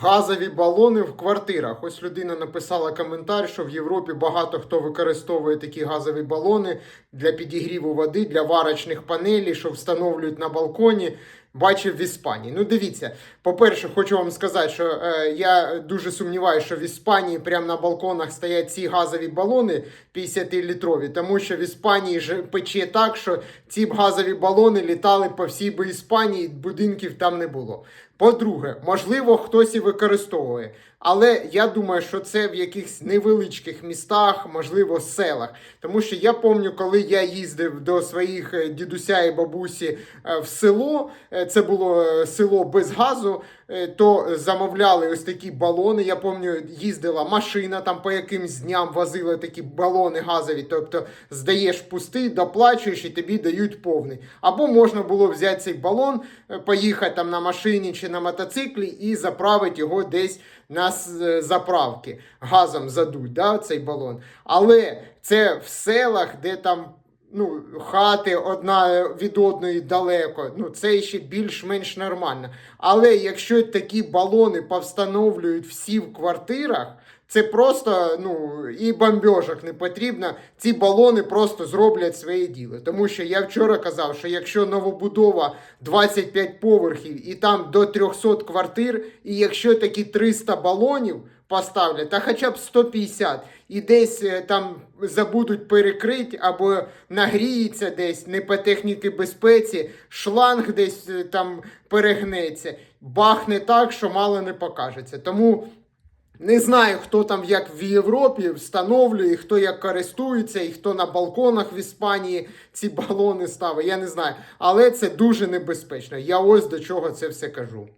газові балони в квартирах. Ось людина написала коментар, що в Європі багато хто використовує такі газові балони для підігріву води, для варочних панелей, що встановлюють на балконі. Бачив в Іспанії. Ну, дивіться, по-перше, хочу вам сказати, що е, я дуже сумніваюся, що в Іспанії прямо на балконах стоять ці газові балони 50-літрові, тому що в Іспанії ж пече так, що ці газові балони літали по всій би Іспанії, будинків там не було. По-друге, можливо, хтось і використовує. Але я думаю, що це в якихось невеличких містах, можливо, селах. Тому що я пам'ятаю, коли я їздив до своїх е, дідуся і бабусі е, в село, е, це було е, село без газу, е, то замовляли ось такі балони. Я пам'ятаю, їздила машина там по якимсь дням возила такі балони газові. Тобто здаєш пустий, доплачуєш і тобі дають повний. Або можна було взяти цей балон, е, поїхати там на машині чи на мотоциклі і заправити його десь на заправки. Газом задуть да, цей балон. Але це в селах, де там. Ну, хати одна від одної далеко, ну це ще більш-менш нормально. Але якщо такі балони повстановлюють всі в квартирах, це просто ну і бомбежок не потрібно. Ці балони просто зроблять своє діло. Тому що я вчора казав, що якщо новобудова 25 поверхів і там до 300 квартир, і якщо такі 300 балонів поставлять, та хоча б 150, і десь е, там забудуть перекрити або нагріється десь не по техніці безпеці, шланг десь е, там перегнеться, бахне так, що мало не покажеться. Тому. Не знаю, хто там як в Європі встановлює, хто як користується, і хто на балконах в Іспанії ці балони ставить. Я не знаю. Але це дуже небезпечно. Я ось до чого це все кажу.